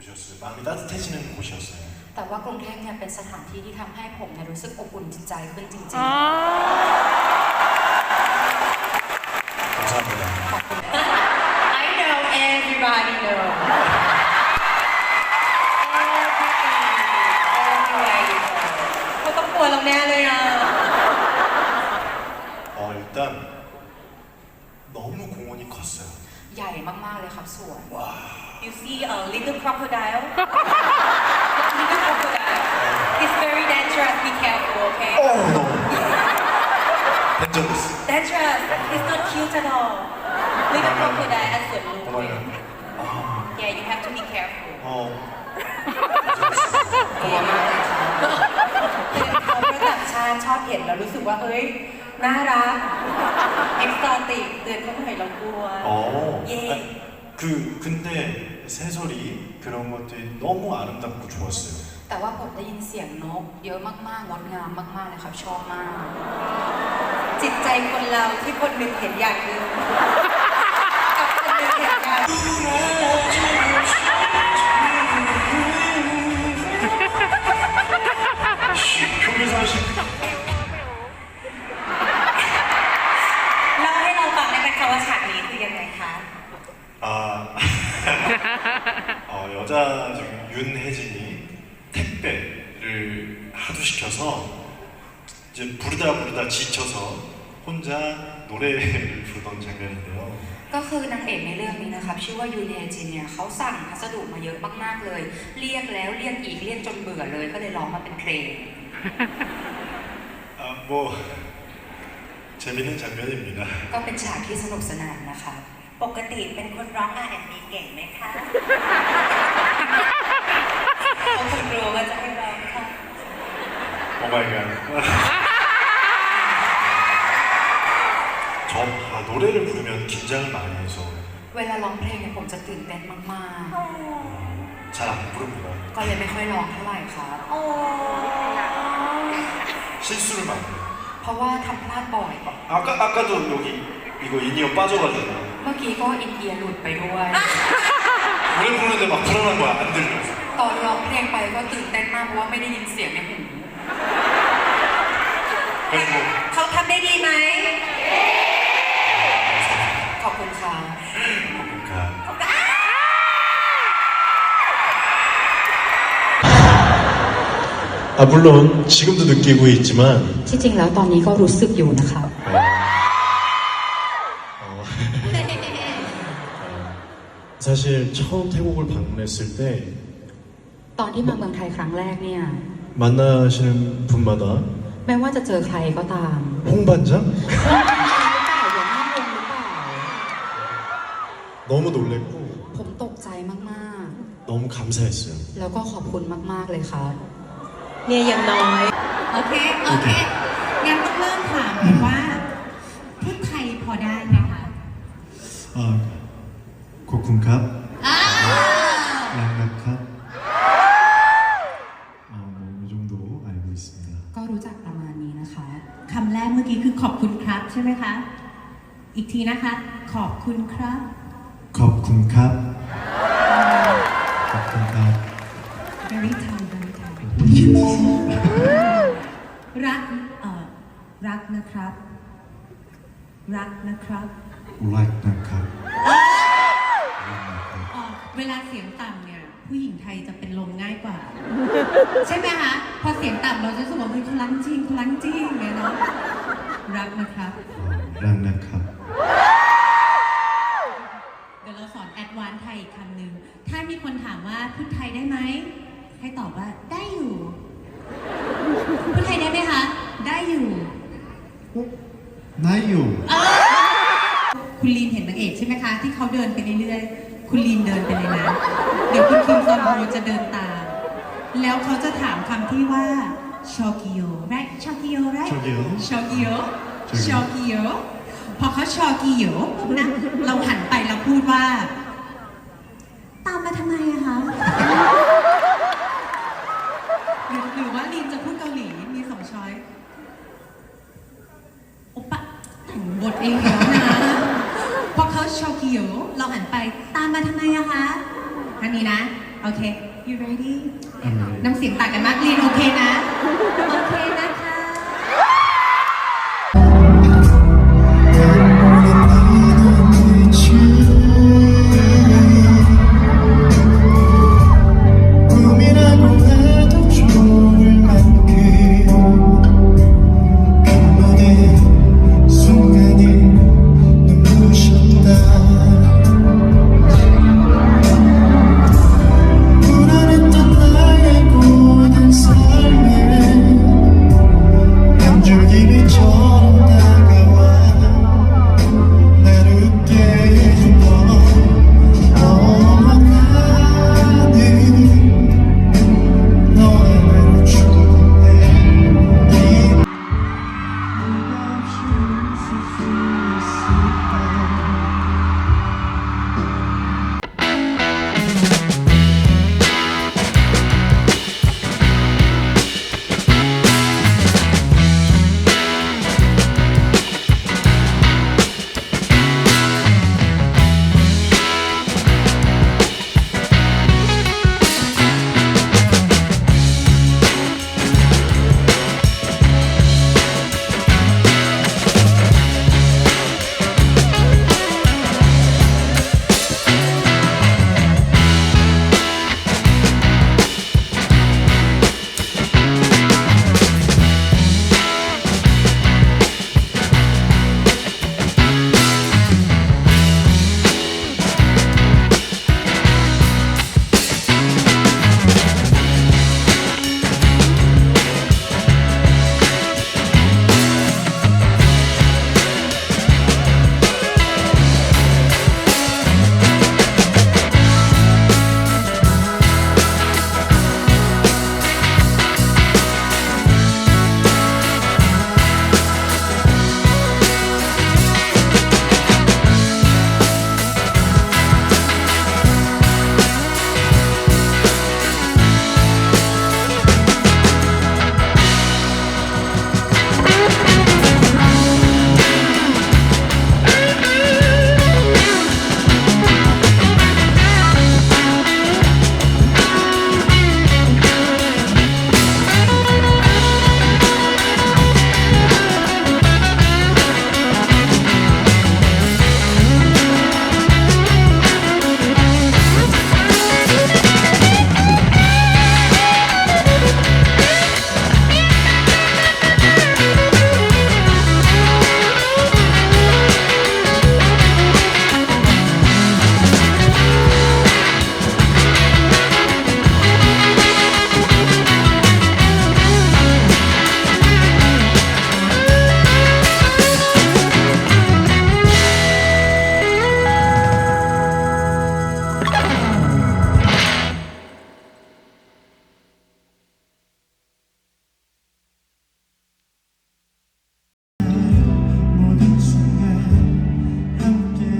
곳이었어요. 마음이 따뜻해지는 곳이었어요. แต่ว่ากรุงเทพเนี่ยเป็นสถานที่ที่ทำให้ผมเนี่ยรู้สึกอบอุ่นจิตใจขึ้นจริง 감사합니다. ๆ ขอบคุณ I know everybody know everywhere you go เขาต้องกลัวเราแน่เลยอ่ะ 어, 일단 너무 공원이 컸어요. ใหญ่มากๆเลยครับสวน you see a little crocodile little crocodile it's very dangerous be careful okay Oh no. Dangerous. dangerous it's not cute at all little crocodile As นสวนลุม Come on. Oh. yeah you have to be careful Oh. Dangerous. กลัวนเขาประดับชาชอบเห็นเรารู้สึกว่าเอ้ยน่ารัก เอ็กซ์ตอติกเดินเข้าไปหน่อเรากลัว อ๋อเย่ 그 근데 새소리 그런 것들이 너무 아름답고 좋았어요. แต่ว่าผมได้ยินเสียงนก เยอะมากๆงดงามมากๆเลยครับชอบมาก จิตใจคนเราที่คนหนึ่งเห็นอย่างหนึ่งกับคนหนึ่งเห็นอย่างหนึ่ง 이제 부르다 부르다 지쳐서 혼자 노래를 부르던 장면인데요. ก็คือนางเอกในเรื่องนี้นะครับ ชื่อว่ายูเนจินเนี่ยเขาสั่งพัสดุมาเยอะมากๆเลย เรียกแล้วเรียกอีกเรียกจนเบื่อเลย ก็เลยร้องมาเป็นเพลง 아, 뭐 재밌는 장면입니다. ก็เป็นฉากที่สนุกสนานนะครับ ปกติเป็นคนร้อง R&B เก่งไหมคะเขาคงรู้ว่าจะให้ร้องค่ะ 오 마이 갓. 저 아, 노래를 부르면 긴장을 많이 해서 เวลาร้องเพลงเนี่ยผมจะตื่นเต้นมาก 잘 안 부릅니다. ๆ ก็เลยไม่ค่อยร้องเท่าไหร่ครับ โอ้ 실수를 많이 해요. เพราะว่าทำพลาดบ่อย 아까 아까도 여기 이거 인이어 빠져가지고 เมื่อกี้ก็อินเดียหลุดไปด้วย 노래 부르는데 막 불안한 거야 안 들려서 ตอนร้องเพลงไปก็ตื่นเต้นมากเพราะว่าไม่ได้ยินเสียงในหู 그래서 เขาทำได้ดีไหม ขอบคุณครับ 그러니까 아, 물론 지금도 느끼고 있지만 ที่จริงแล้วตอนนี้ก็รู้สึกอยู่นะครับ 어, 사실 처음 태국을 방문했을 때 ตอนที่มาเมืองไทยครั้งแรกเนี่ย 만나시는 분마다 ไม่ว่าจะเจอใครก็ตาม 홍반장 너무 놀랬고 ผมตกใจมาก 너무 감사했어요. ๆ แล้วก็ขอบคุณมากๆเลยครับ เนี่ยยังน้อย โอเค โอเค งั้นต้องเริ่มถามกันว่าพูดไทยพอได้ไหมคะ 아, 고쿤캅, อ้าว 랑락캅, 어, 뭐이 정도 알고 있습니다. ก็รู้จักประมาณนี้นะคะ คำแรกเมื่อกี้คือขอบคุณครับใช่ไหมคะ อีกทีนะคะ ขอบคุณครับ ขอบคุณครับ ขอบคุณครับ very kind very kind รักเอ่อรักนะครับ รักนะครับ รักนะครับเวลาเสียงต่ำเนี่ยผู้หญิงไทยจะเป็นลมง่ายกว่า ใช่ไหมคะพอเสียงต่ำเราจะรู้สึกว่าเฮ้ยเขาลังจริงเขาลั้งจริงเนาะรักนะครับ รักนะครับานไทยอีกคำหนึ่ง ถ้ามีคนถามว่าพูดไทยได้ไหม ให้ตอบว่าได้อยู่ พูดไทยได้ไหมคะ ได้อยู่ได้อยู่คุณลีนเห็นนางเอกใช่ไหมคะ ที่เขาเดินไปเรื่อยๆ คุณลีนเดินไปเลยนะ เดี๋ยวคุณคิมซอนโฮจะเดินตาม แล้วเขาจะถามคำที่ว่าชอกิโอไรชอกิโอไร Chogyo ชอกิโอชอกิโอพอเขาชอกิโอปุ๊บนะ เราหันไปเราพูดว่าำไมอะคะหรือหรือว่าลีนจะพูดเกาหลีมีสองช้อยโอปะแต่งบทเองแล้วนะพอเขาชอกิโยเราหันไปตามมาทำไมอะคะอันนี้นะ โอเค you ready I'm ready. น้ำเสียงต่างกันมากลีนโอเคนะ โอเคนะคะ